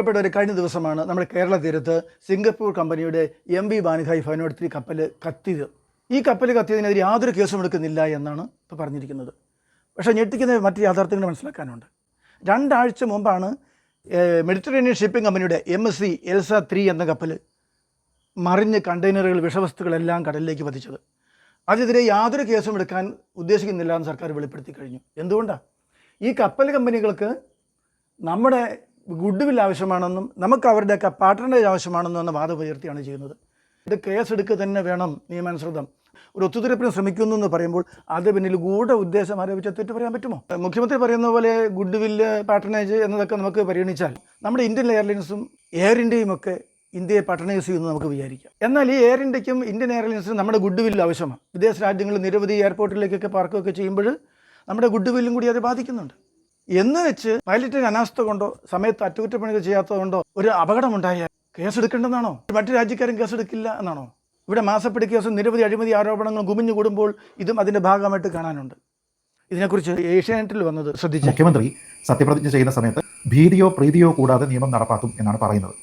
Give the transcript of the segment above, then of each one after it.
ഒരു കഴിഞ്ഞ ദിവസമാണ് നമ്മുടെ കേരള തീരത്ത് സിംഗപ്പൂർ കമ്പനിയുടെ എം വി ബാനുഹായ് ഫൈനോടത്തിൽ കപ്പൽ കത്തിയത്. ഈ കപ്പൽ കത്തിയതിനെതിരെ യാതൊരു കേസും എടുക്കുന്നില്ല എന്നാണ് ഇപ്പോൾ പറഞ്ഞിരിക്കുന്നത്. പക്ഷേ ഞെട്ടിക്കുന്ന മറ്റ് യാഥാർത്ഥ്യങ്ങൾ മനസ്സിലാക്കാനുണ്ട്. രണ്ടാഴ്ച മുമ്പാണ് മെഡിറ്ററേനിയൻ ഷിപ്പിംഗ് കമ്പനിയുടെ M S C Elsa three എന്ന കപ്പൽ മറിഞ്ഞ് കണ്ടെയ്നറുകൾ വിഷവസ്തുക്കളെല്ലാം കടലിലേക്ക് പതിച്ചത്. അതിനെതിരെ യാതൊരു കേസും എടുക്കാൻ ഉദ്ദേശിക്കുന്നില്ല എന്ന് സർക്കാർ വെളിപ്പെടുത്തി കഴിഞ്ഞു. എന്തുകൊണ്ടാണ് ഈ കപ്പൽ കമ്പനികൾക്ക് നമ്മുടെ ഗുഡ് വിൽ ആവശ്യമാണെന്നും നമുക്ക് അവരുടെയൊക്കെ പാർട്ട്ണേജ് ആവശ്യമാണെന്നും എന്ന വാദം ഉയർത്തിയാണ് ചെയ്യുന്നത്. ഇത് കേസ് എടുക്കുക തന്നെ വേണം നിയമാനുസൃതം. ഒരു ഒത്തുതീർപ്പിന് ശ്രമിക്കുന്നു എന്ന് പറയുമ്പോൾ അത് പിന്നിൽ ഗൂഢ ഉദ്ദേശം ആരോപിച്ച തെറ്റ് പറയാൻ പറ്റുമോ? മുഖ്യമന്ത്രി പറയുന്ന പോലെ ഗുഡ് വില്ല് പാർട്ട്നേജ് എന്നതൊക്കെ നമുക്ക് പരിഗണിച്ചാൽ നമ്മുടെ ഇന്ത്യൻ എയർലൈൻസും എയർ ഇന്ത്യയും ഒക്കെ ഇന്ത്യയെ പാർട്ട്നൈസ് ചെയ്യുമെന്ന് നമുക്ക് വിചാരിക്കാം. എന്നാൽ ഈ എയർ ഇന്ത്യക്കും ഇന്ത്യൻ എയർലൈൻസിനും നമ്മുടെ ഗുഡ് വില്ല് ആവശ്യമാണ്. വിദേശ രാജ്യങ്ങളിൽ നിരവധി എയർപോർട്ടിലേക്കൊക്കെ പാർക്കുകയൊക്കെ ചെയ്യുമ്പോൾ നമ്മുടെ ഗുഡ് വില്ലും കൂടി അത് ബാധിക്കുന്നുണ്ട്. എന്ന് വെച്ച് പൈലറ്റിന് അനാസ്ഥ കൊണ്ടോ സമയത്ത് അറ്റകുറ്റപ്പണികൾ ചെയ്യാത്തത് കൊണ്ടോ ഒരു അപകടമുണ്ടായാൽ കേസെടുക്കേണ്ടെന്നാണോ മറ്റു രാജ്യക്കാരും കേസെടുക്കില്ല എന്നാണോ? ഇവിടെ മാസപ്പെടി കേസും നിരവധി അഴിമതി ആരോപണങ്ങൾ കുമിഞ്ഞു കൂടുമ്പോൾ ഇതും അതിന്റെ ഭാഗമായിട്ട് കാണാനുണ്ട്. ഇതിനെക്കുറിച്ച് ഏഷ്യാനെറ്റിൽ വന്നത് ശ്രദ്ധിച്ചു. മുഖ്യമന്ത്രി സത്യപ്രതിജ്ഞ ചെയ്യുന്ന സമയത്ത് ഭീതിയോ പ്രീതിയോ കൂടാതെ നിയമം നടപ്പാക്കും എന്നാണ് പറയുന്നത്.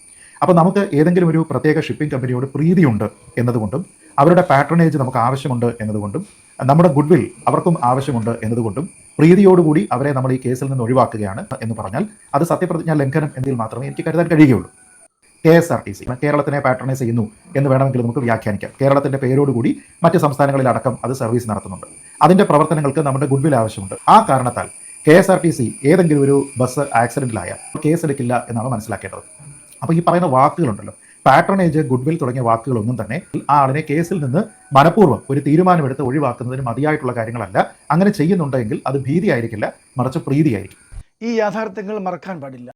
അപ്പോൾ നമുക്ക് ഏതെങ്കിലും ഒരു പ്രത്യേക ഷിപ്പിംഗ് കമ്പനിയോട് പ്രീതിയുണ്ട് എന്നതുകൊണ്ടും അവരുടെ പാട്രണേജ് നമുക്ക് ആവശ്യമുണ്ട് എന്നതുകൊണ്ടും നമ്മുടെ ഗുഡ്വിൽ അവർക്കും ആവശ്യമുണ്ട് എന്നതുകൊണ്ടും പ്രീതിയോടുകൂടി അവരെ നമ്മൾ ഈ കേസിൽ നിന്ന് ഒഴിവാക്കുകയാണ് എന്ന് പറഞ്ഞാൽ അത് സത്യപ്രതിജ്ഞാ ലംഘനം എന്നതിൽ മാത്രമേ എനിക്ക് കരുതാൻ കഴിയുകയുള്ളൂ. K S R T C കേരളത്തിനെ പാട്രണൈസ് ചെയ്യുന്നു എന്ന് വേണമെങ്കിൽ നമുക്ക് വ്യാഖ്യാനിക്കാം. കേരളത്തിന്റെ പേരോടുകൂടി മറ്റ് സംസ്ഥാനങ്ങളിലടക്കം അത് സർവീസ് നടത്തുന്നുണ്ട്. അതിന്റെ പ്രവർത്തനങ്ങൾക്ക് നമ്മുടെ ഗുഡ്വിൽ ആവശ്യമുണ്ട്. ആ കാരണത്താൽ K S R T C ഏതെങ്കിലും ഒരു ബസ് ആക്സിഡന്റിലായ കേസ് എടുക്കില്ല എന്നാണ് മനസ്സിലാക്കേണ്ടത്. അപ്പോൾ ഈ പറയുന്ന വാക്കുകളുണ്ടല്ലോ. പാട്രണേജ് ഗുഡ്വിൽ തുടങ്ങിയ വാക്കുകളൊന്നും തന്നെ ആ ആളിനെ കേസിൽ നിന്ന് മനഃപൂർവം ഒരു തീരുമാനമെടുത്ത് ഒഴിവാക്കുന്നതിന് മതിയായിട്ടുള്ള കാര്യങ്ങളല്ല. അങ്ങനെ ചെയ്യുന്നുണ്ടെങ്കിൽ അത് ഭീതിയായിരിക്കില്ല മറിച്ച് പ്രീതിയായിരിക്കും. ഈ യാഥാർത്ഥ്യങ്ങൾ മറക്കാൻ പാടില്ല.